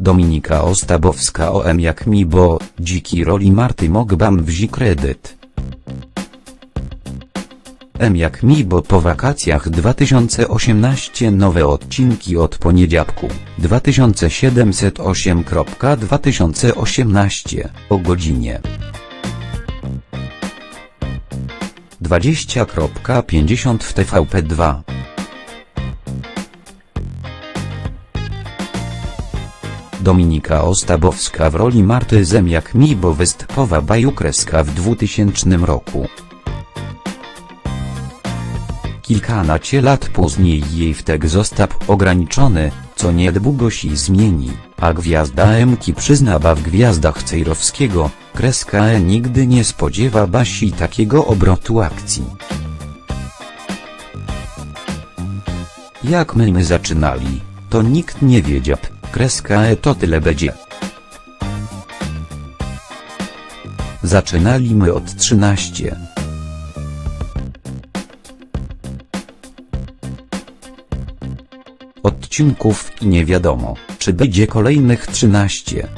Dominika Ostabowska OM jak mi bo, dziki roli Marty Mogbam wzi kredyt. M jak mi bo po wakacjach 2018 nowe odcinki od poniedziałku 2708.2018 o godzinie 20.50 w TVP2 Dominika Ostabowska w roli Marty Zemiak Mibo występowa Bajukreska w 2000 roku. Kilkanaście lat później jej wtek został ograniczony, co niedługo się zmieni, a gwiazda Emki przyznała w Gwiazdach Cejrowskiego, kreska E nigdy nie spodziewa Basi takiego obrotu akcji. Jak my my zaczynali, to nikt nie wiedział, kreska E to tyle będzie. Zaczynaliśmy od 13. odcinków i nie wiadomo, czy będzie kolejnych 13.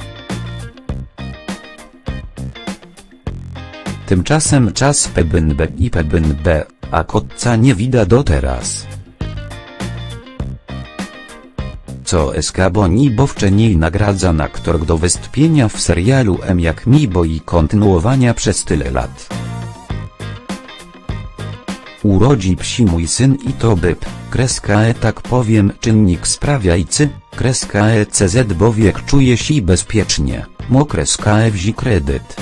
Tymczasem czas pebyn B i pebyn B, a kotca nie wida do teraz. Co SK Boni bo wcześniej nagradza aktor do wystąpienia w serialu M jak mi bo i kontynuowania przez tyle lat. Urodzi psi mój syn i to byb, kreska e tak powiem czynnik sprawiajcy, kreska e CZ bo wiek czuje się bezpiecznie, mo kreska e wzi kredyt.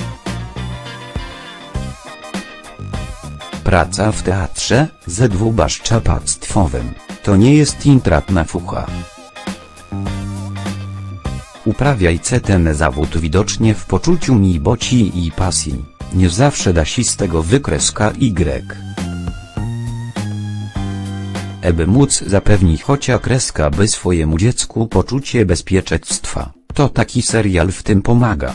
Praca w teatrze, ZW Baszczapactwowym, to nie jest intratna fucha. Uprawiajce ten zawód widocznie w poczuciu mi boci i pasji, nie zawsze da się z tego wykreska Y. Eby móc zapewnić chocia kreska by swojemu dziecku poczucie bezpieczeństwa, to taki serial w tym pomaga.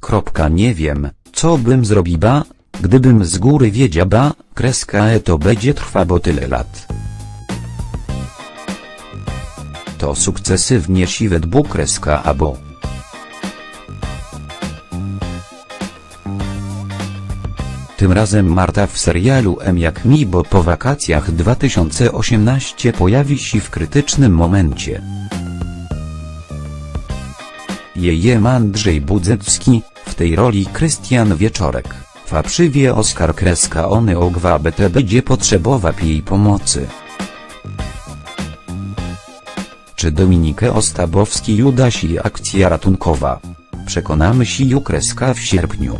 Kropka nie wiem, co bym zrobiła, gdybym z góry wiedziała, kreska e to będzie trwa bo tyle lat. To sukcesywnie siwe dwukreska abo. Tym razem Marta w serialu M jak mi bo po wakacjach 2018 pojawi się w krytycznym momencie. Jej Andrzej Budzecki, w tej roli Krystian Wieczorek, fałszywie Oskar Kreska ony ogwa BT będzie potrzebować jej pomocy. Czy Dominikę Ostabowski uda się akcja ratunkowa? Przekonamy się ju Kreska w sierpniu.